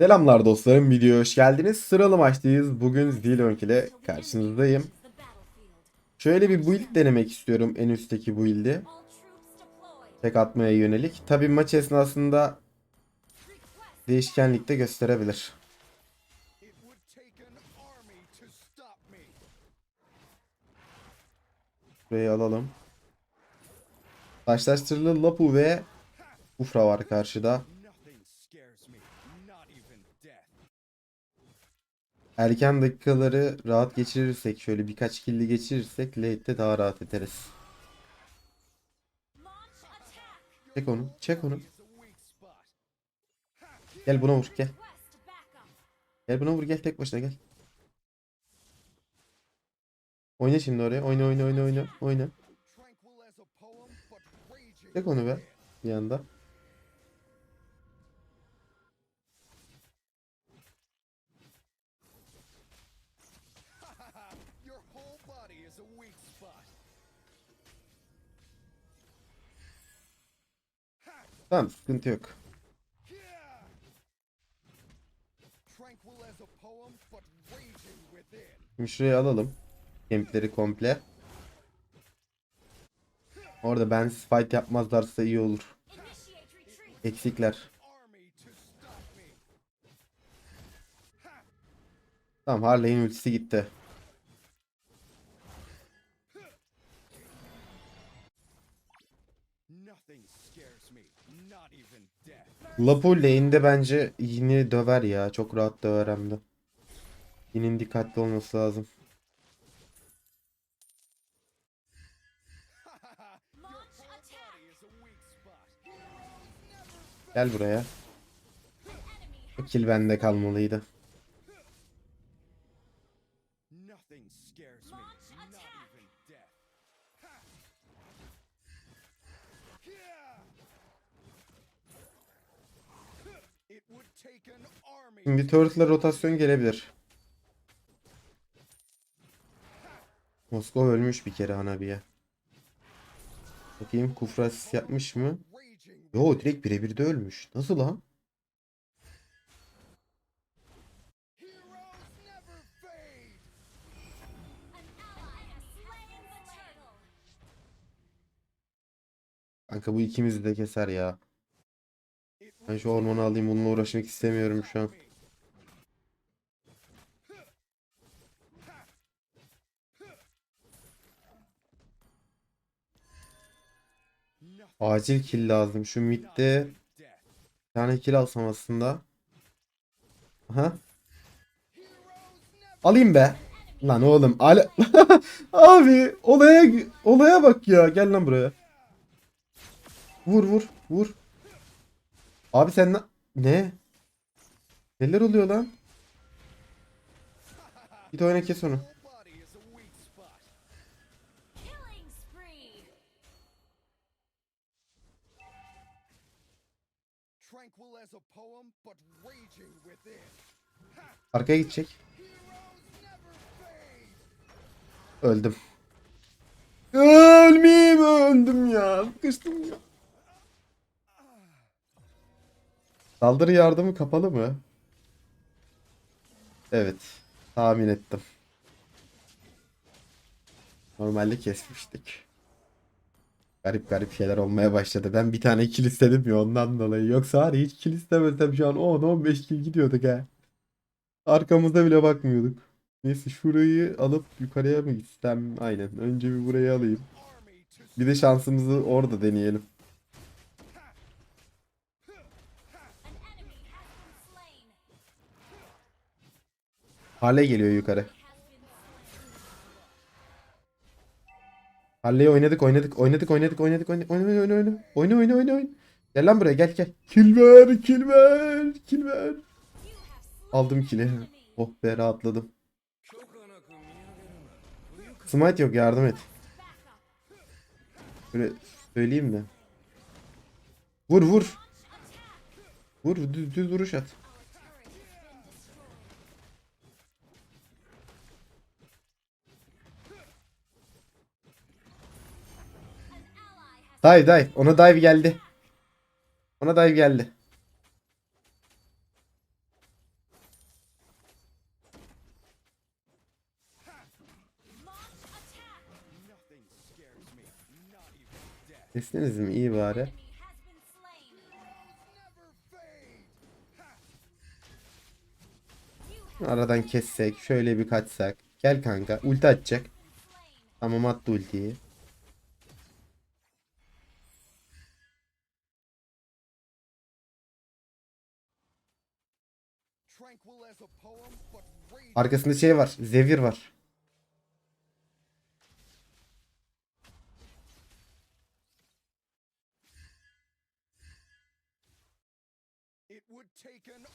Selamlar dostlarım, videoya hoş geldiniz. Sıralı maçtayız. Bugün Zilonk ile karşınızdayım. Şöyle bir build denemek istiyorum en üstteki build'i. Tek atmaya yönelik. Tabi maç esnasında değişkenlik de gösterebilir. Burayı alalım. Taşlaştırılı Lapu ve Ufra var karşıda. Erken dakikaları rahat geçirirsek, şöyle birkaç killi geçirirsek late'de daha rahat ederiz. Çek onu, çek onu. Gel buna vur, gel. Gel buna vur, gel tek başına gel. Oyna şimdi oraya, oyna oyna oyna oyna, oyna. Çek onu be, bir anda. Tamam, sıkıntı yok. Şimdi şuraya alalım. Kempleri komple. Orada ben fight yapmazlarsa iyi olur. Eksikler. Tamam Harley'in ultisi gitti. Lapu lane'de bence yine döver ya. Çok rahat döver hem de. Yine dikkatli olması lazım. Gel buraya. Bu kill bende kalmalıydı. Nothing scares me, not even death. Yeah. It would take an army. Şimdi turret'la rotasyon gelebilir. Moskova ölmüş bir kere Hanabi'ye. Bakayım Kufra asist yapmış mı? Yo direkt birebir de ölmüş. Nasıl lan? Kanka bu ikimizi de keser ya. Ben şu ormanı alayım bununla uğraşmak istemiyorum şu an. Acil kill lazım. Şu midde bir tane kill alsam aslında. Aha. Alayım be. Lan oğlum. Al Abi olaya olaya bak ya. Gel lan buraya. Vur vur vur. Abi sen na- ne? Neler oluyor lan? Git oyna kes onu. Arkaya gidecek. Öldüm. Ölmeyeyim öldüm ya. Kıştım ya. Saldırı yardımı kapalı mı? Evet. Tahmin ettim. Normalde kesmiştik. Garip garip şeyler olmaya başladı. Ben bir tane kill istedim ya ondan dolayı. Yoksa var hiç kill istemesem şu an 10-15 kill gidiyorduk ha. Arkamıza bile bakmıyorduk. Neyse şurayı alıp yukarıya mı gitsem? Aynen. Önce bir burayı alayım. Bir de şansımızı orada deneyelim. Hale geliyor yukarı. Hale'yi oynadık oynadık oynadık oynadık oynadık oynadık oyna oyna oyna oyna oyna oyna oyna Gel lan buraya gel gel. Kill ver kill ver kill ver. Aldım kill'i. Oh be rahatladım. Smite yok yardım et. Böyle söyleyeyim mi? Vur vur. Vur düz, düz vuruş at. Dive dive. Ona dive geldi. Ona dive geldi. Sesiniz mi iyi bari? Aradan kessek, şöyle bir kaçsak. Gel kanka, ulti atacak. Tamam attı ultiyi. Arkasında şey var. Zevir var. It would take an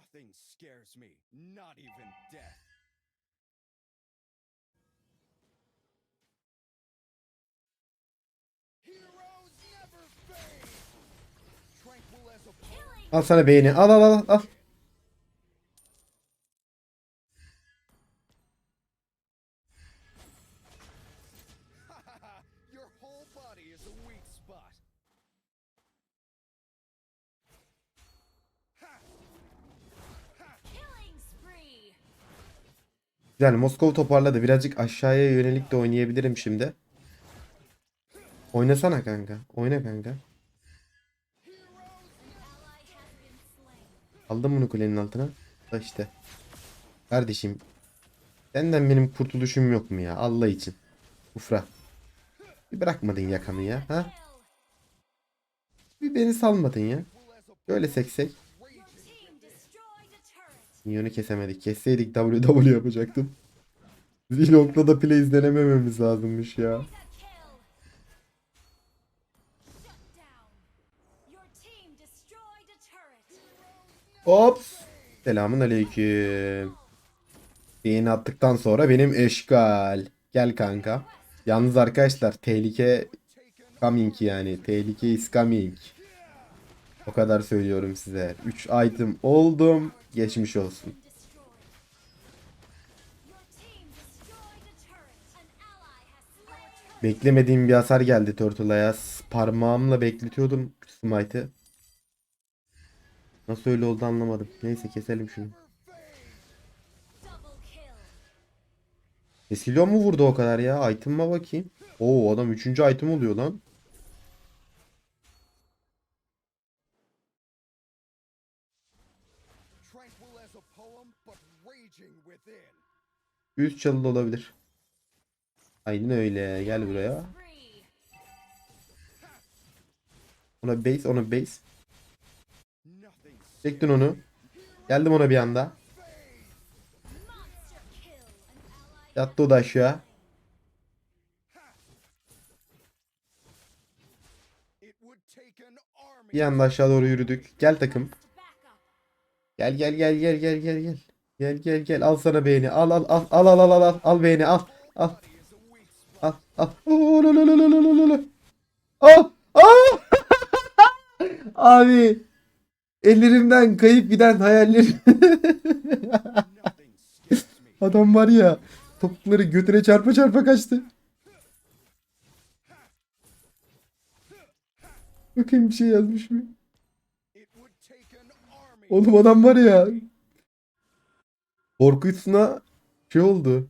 Nothing scares me, not even death. Heroes never fade. Tranquil as a poem. Al sana beğeni. Al al al al. Güzel. Moskova toparladı. Birazcık aşağıya yönelik de oynayabilirim şimdi. Oynasana kanka. Oyna kanka. Aldım bunu kulenin altına. Da işte. Kardeşim. Senden benim kurtuluşum yok mu ya? Allah için. Ufra. Bir bırakmadın yakamı ya. Ha? Bir beni salmadın ya. Böyle seksek. Minyonu kesemedik. Kesseydik WW yapacaktım. Zilong'da da play izlenemememiz lazımmış ya. Ops. Selamun aleyküm. Beğeni attıktan sonra benim eşgal. Gel kanka. Yalnız arkadaşlar tehlike coming yani. Tehlike is coming. O kadar söylüyorum size. 3 item oldum. Geçmiş olsun. Beklemediğim bir hasar geldi Turtle'a. Parmağımla bekletiyordum Smite'ı. Nasıl öyle oldu anlamadım. Neyse keselim şunu. Esilion mu vurdu o kadar ya? Item'a bakayım. Oo adam 3. item oluyor lan. Üst çalıda olabilir. Aynen öyle. Gel buraya. Ona base, ona base. Çektin onu. Geldim ona bir anda. Yattı o da aşağı. Bir anda aşağı doğru yürüdük. Gel takım. Gel gel gel gel gel gel gel. Gel gel gel al sana beğeni. Al al al al al al al al, al beğeni al. Al. Al al. Al. Al. Abi ellerimden kayıp giden hayaller. Adam var ya topukları götüne çarpa çarpa kaçtı. Bakayım bir şey yazmış mı? Oğlum adam var ya. Korkusuna şey oldu.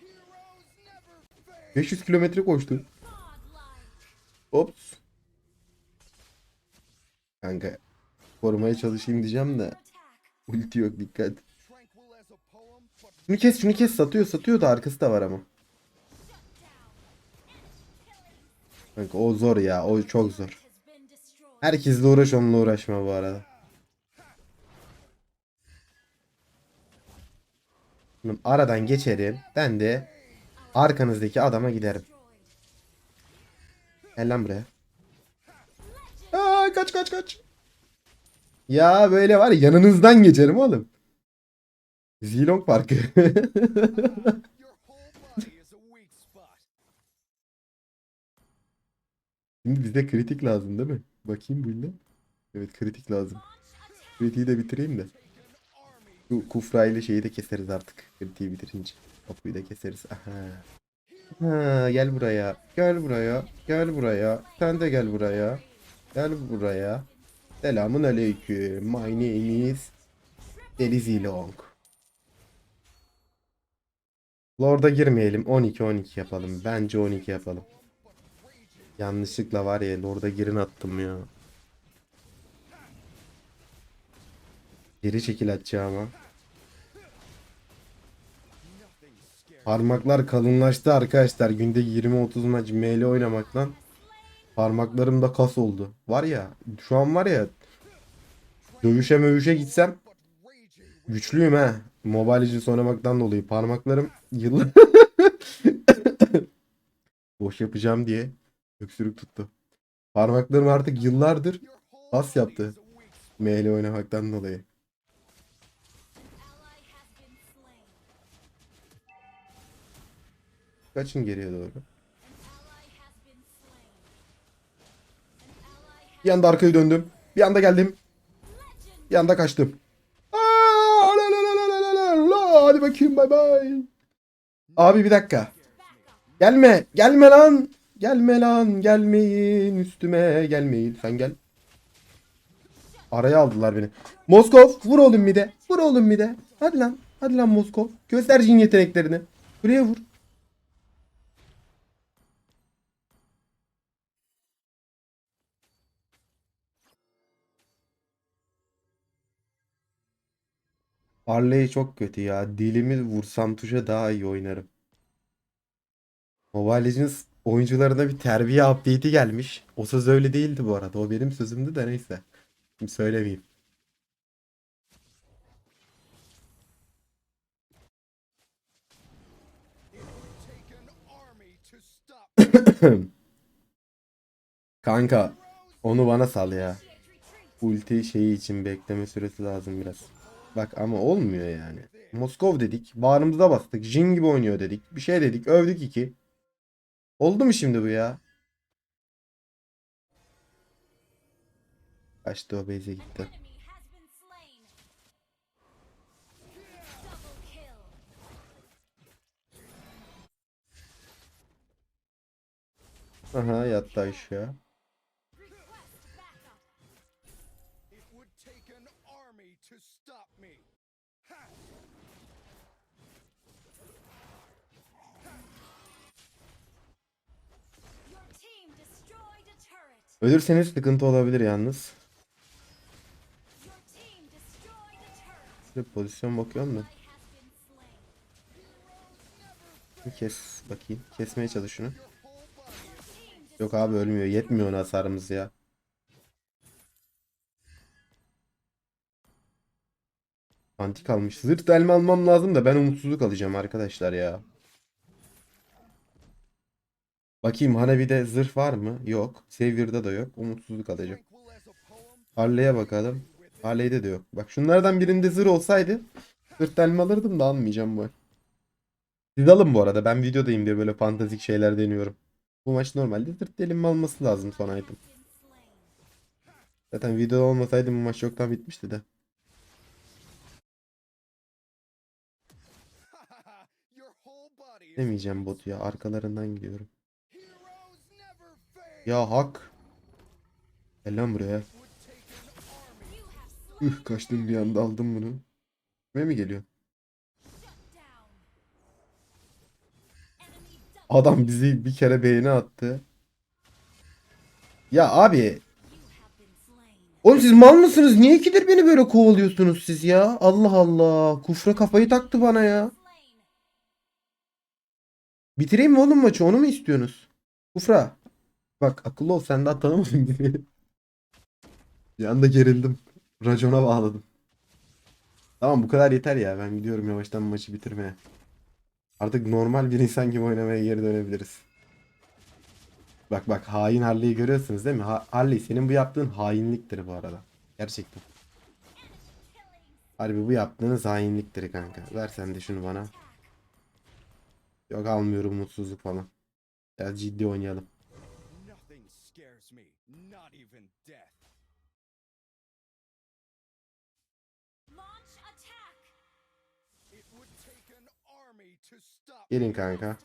Heroes never fade. 500 kilometre koştu. Ops. Kanka korumaya çalışayım diyeceğim de ulti yok dikkat. Şunu kes şunu kes satıyor satıyor da arkası da var ama. Kanka o zor ya o çok zor. Herkesle uğraş onunla uğraşma bu arada. Aradan geçerim. Ben de arkanızdaki adama giderim. Gel lan buraya. Aa, kaç kaç kaç. Ya böyle var ya, yanınızdan geçerim oğlum. Zilong Parkı. Şimdi bize kritik lazım değil mi? Bakayım bu? Evet kritik lazım. Kritiği de bitireyim de. Şu Kufra ile şeyi de keseriz artık. Kritiği bitirince. Topuyu da keseriz. Aha. Ha, gel buraya. Gel buraya. Gel buraya. Sen de gel buraya. Gel buraya. Selamun aleyküm. My name is Deli Zilong. Lord'a girmeyelim. 12-12 yapalım. Bence 12 yapalım. Yanlışlıkla var ya Lord'a girin attım ya. Geri çekil atacağıma. Parmaklar kalınlaştı arkadaşlar. Günde 20-30 maç ML oynamaktan parmaklarımda kas oldu. Var ya şu an var ya dövüşe mövüşe gitsem güçlüyüm ha. Mobile Legends oynamaktan dolayı parmaklarım yıllar boş yapacağım diye öksürük tuttu. Parmaklarım artık yıllardır pas yaptı. ML oynamaktan dolayı. Kaçın geriye doğru. Bir anda arkayı döndüm. Bir anda geldim. Bir anda kaçtım. Aa, la la la. Hadi bakayım bay bay. Abi bir dakika. Gelme. Gelme lan. Gelme lan. Gelmeyin. Üstüme gelmeyin. Sen gel. Araya aldılar beni. Moskov vur oğlum bir de. Vur oğlum bir de. Hadi lan. Hadi lan Moskov. Göster yeteneklerini. Buraya vur. Harley çok kötü ya. Dilimi vursam tuşa daha iyi oynarım. Mobile Legends oyuncularına bir terbiye update'i gelmiş. O söz öyle değildi bu arada. O benim sözümdü de neyse. Şimdi söylemeyeyim. Kanka onu bana sal ya. Ulti şeyi için bekleme süresi lazım biraz. Bak ama olmuyor yani. Moskov dedik. Bağrımıza bastık. Jin gibi oynuyor dedik. Bir şey dedik. Övdük iki. Oldu mu şimdi bu ya? Kaçtı o base'e gitti. Aha yattı aşağı. To stop me. Ha! Ölürseniz sıkıntı olabilir yalnız. Bir pozisyon bakıyorum da. Bir kes bakayım. Kesmeye çalış şunu. Yok abi ölmüyor. Yetmiyor ona hasarımız ya. Antik almış. Zırt elma almam lazım da ben umutsuzluk alacağım arkadaşlar ya. Bakayım Hanabi'de zırh var mı? Yok. Savior'da da yok. Umutsuzluk alacağım. Tranquil as a poem. Harley'e bakalım. Harley'de de yok. Bak şunlardan birinde zırh olsaydı zırh elma alırdım da almayacağım bu. Siz alın bu arada. Ben videodayım diye böyle fantastik şeyler deniyorum. Bu maç normalde zırh delinme alması lazım son item. Zaten videoda olmasaydı bu maç çoktan bitmişti de. Demeyeceğim botu ya. Arkalarından gidiyorum. Ya hak. Gel lan buraya. Üh kaçtım bir anda aldım bunu. Kime mi geliyor? Adam bizi bir kere beğeni attı. Ya abi. Oğlum siz mal mısınız? Niye ikidir beni böyle kovalıyorsunuz siz ya? Allah Allah. Kufra kafayı taktı bana ya. Bitireyim mi oğlum maçı? Onu mu istiyorsunuz? Kufra. Bak akıllı ol sen daha tanımadın gibi. Bir anda gerildim. Racona bağladım. Tamam bu kadar yeter ya. Ben gidiyorum yavaştan maçı bitirmeye. Artık normal bir insan gibi oynamaya geri dönebiliriz. Bak bak hain Harley'i görüyorsunuz değil mi? Ha Harley senin bu yaptığın hainliktir bu arada. Gerçekten. Harbi bu yaptığınız hainliktir kanka. Ver sen de şunu bana. Yok almıyorum mutsuzluk falan. Biraz ciddi oynayalım. Gelin kanka.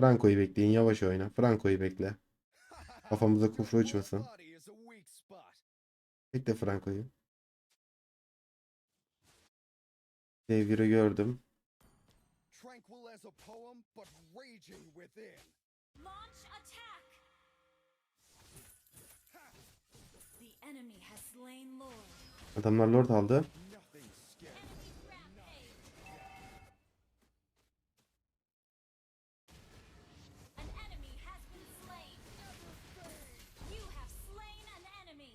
Franco'yu bekleyin. Yavaş oyna. Franco'yu bekle. Kafamıza kufra uçmasın. Bekle Franco'yu. Devir'i gördüm. As a poem, but raging within. Launch attack! The enemy has slain Lord. Adamlar Lord aldı. Nothing scares Enemy rampage! An enemy has been slain. You have slain an enemy.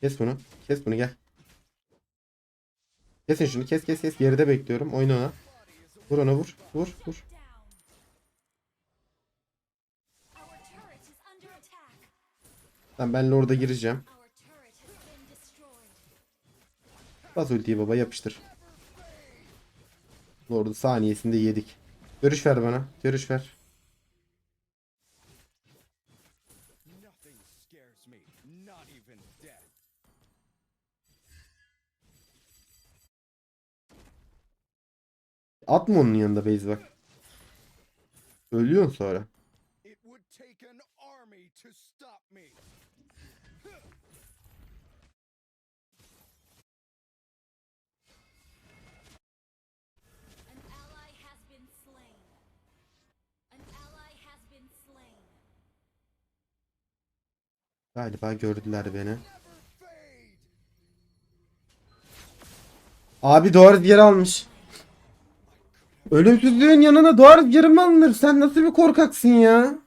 Kes bunu. Kes bunu gel. Kesin şunu. Kes kes kes. Geride bekliyorum. Oyna ona. Vur ona vur. Vur vur. Tamam ben Lord'a gireceğim. Bas ultiyi baba yapıştır. Lord'u saniyesinde yedik. Görüş ver bana. Görüş ver. Atma onun yanında base bak. Ölüyorsun sonra. It would take an army to stop me. An ally has been slain. An ally has been slain. Galiba gördüler beni. Abi doğru rüzgar almış. Ölümsüzlüğün yanına doğru rüzgarı alınır? Sen nasıl bir korkaksın ya?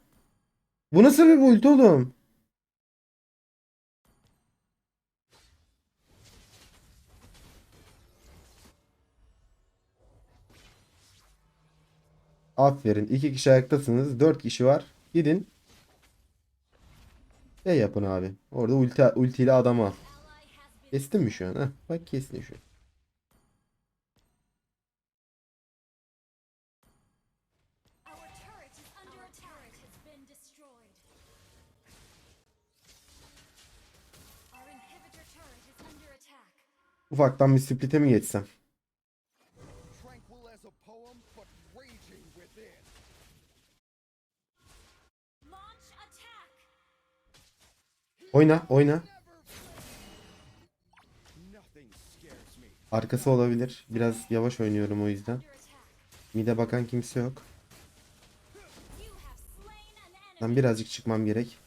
Bu nasıl bir build oğlum? Aferin. iki kişi ayaktasınız. Dört kişi var. Gidin. Şey yapın abi. Orada ulti, ultiyle adam al. Ally has been Kestin mi şu an? Heh, bak kestin şu an. Destroyed. Our inhibitor turret is under attack. Ufaktan bir split'e mi geçsem? Oyna, oyna. Arkası olabilir. Biraz yavaş oynuyorum o yüzden. Mide bakan kimse yok. Ben birazcık çıkmam gerek.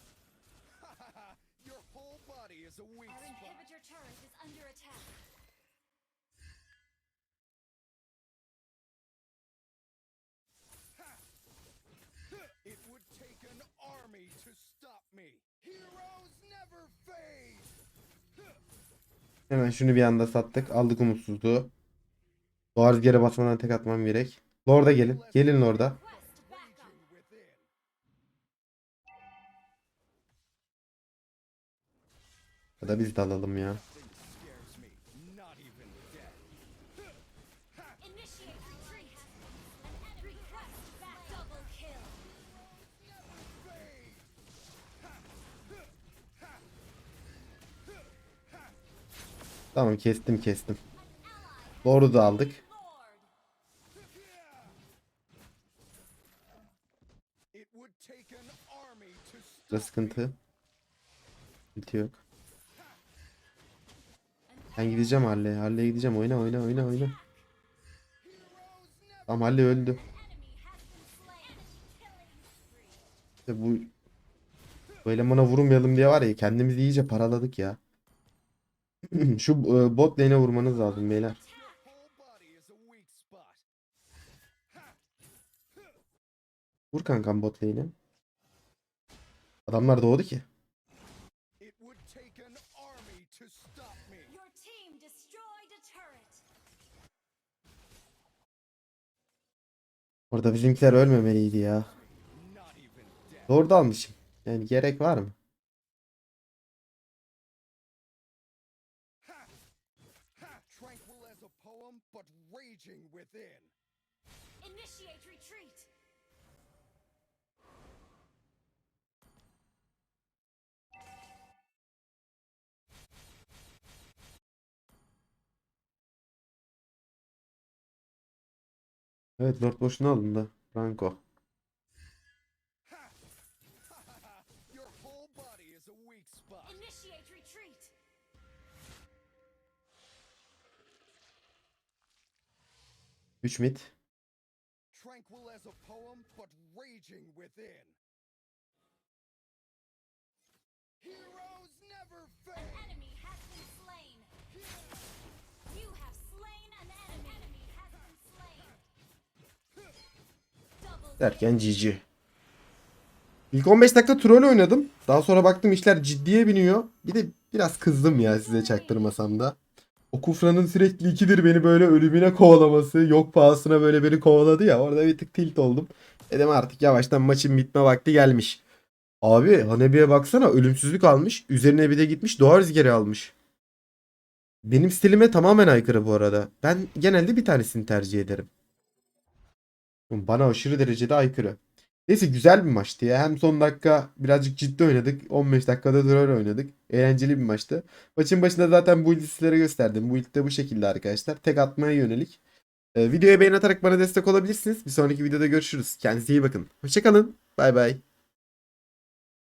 Hemen şunu bir anda sattık. Aldık umutsuzluğu. Doğru rüzgara basmadan tek atmam gerek. Lord'a gelin. Gelin Lord'a. Back. Double kill. Fade. Tamam kestim kestim. Lord'u da aldık. Lord. It would take an army to Burada stop sıkıntı. Ulti yok. Ben gideceğim Harley'e. Harley'e gideceğim. Oyna oyna oyna oyna. Tamam Harley öldü. İşte bu bu elemana vurmayalım diye var ya kendimizi iyice paraladık ya. Şu e, bot lane'e vurmanız lazım beyler. Vur kankam bot lane'e. Adamlar doğdu ki. Orada bizimkiler ölmemeliydi ya. Doğru da almışım. Yani gerek var mı? Evet Lord boşuna alındı. Franco. Üç mid. Tranquil as a poem, but raging within. Heroes never fail. Derken GG. İlk 15 dakika troll oynadım. Daha sonra baktım işler ciddiye biniyor. Bir de biraz kızdım ya size çaktırmasam da. O Kufra'nın sürekli ikidir beni böyle ölümüne kovalaması, yok pahasına böyle beni kovaladı ya. Orada bir tık tilt oldum. Dedim artık yavaştan maçın bitme vakti gelmiş. Abi Hanebi'ye baksana ölümsüzlük almış. Üzerine bir de gitmiş doğa rüzgarı almış. Benim stilime tamamen aykırı bu arada. Ben genelde bir tanesini tercih ederim. Bana aşırı derecede aykırı. Neyse güzel bir maçtı ya. Hem son dakika birazcık ciddi oynadık. 15 dakikada durar oynadık. Eğlenceli bir maçtı. Maçın başında zaten bu sizlere gösterdim. Bu de bu şekilde arkadaşlar. Tek atmaya yönelik. Ee, videoya beğen atarak bana destek olabilirsiniz. Bir sonraki videoda görüşürüz. Kendinize iyi bakın. Hoşçakalın. Bay bay.